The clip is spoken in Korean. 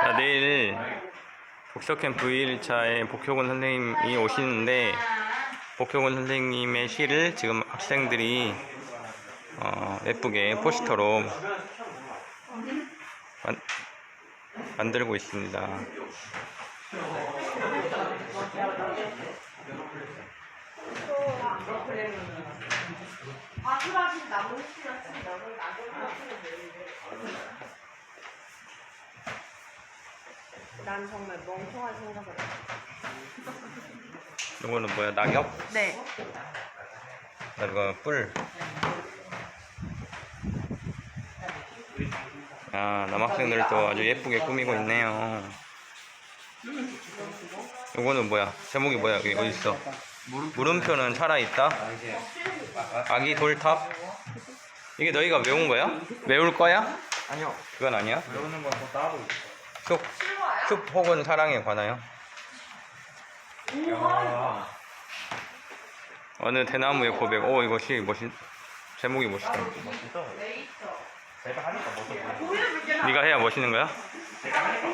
자, 내일 독서캠프 2일차에 복효근 선생님이 오시는데 복효근 선생님의 시를 지금 학생들이 어, 예쁘게 포스터로 만, 만들고 있습니다. 아그라진 나무 씨였지 너는 나무 난 정말 멍청한 생각을 해. 이거는 뭐야? 낙엽? 네. 이거 뿔. 아, 남학생들도 아주 예쁘게 꾸미고 있네요. 이거는 뭐야? 제목이 뭐야? 여기 어디 있어? 물음표는 살아있다. 아기 돌탑. 이게 너희가 외운 거야? 외울 거야? 아니요. 그건 아니야? 배우는 건또 따로 숲, 숲 혹은 사랑에 관하여. 있어요. 어느 대나무의 고백. 오, 이거 시 멋있. 제목이 멋있다. 멋있어. 제가 하니까 멋있어 보여. 네가 해야 멋있는 거야? 제가 하니까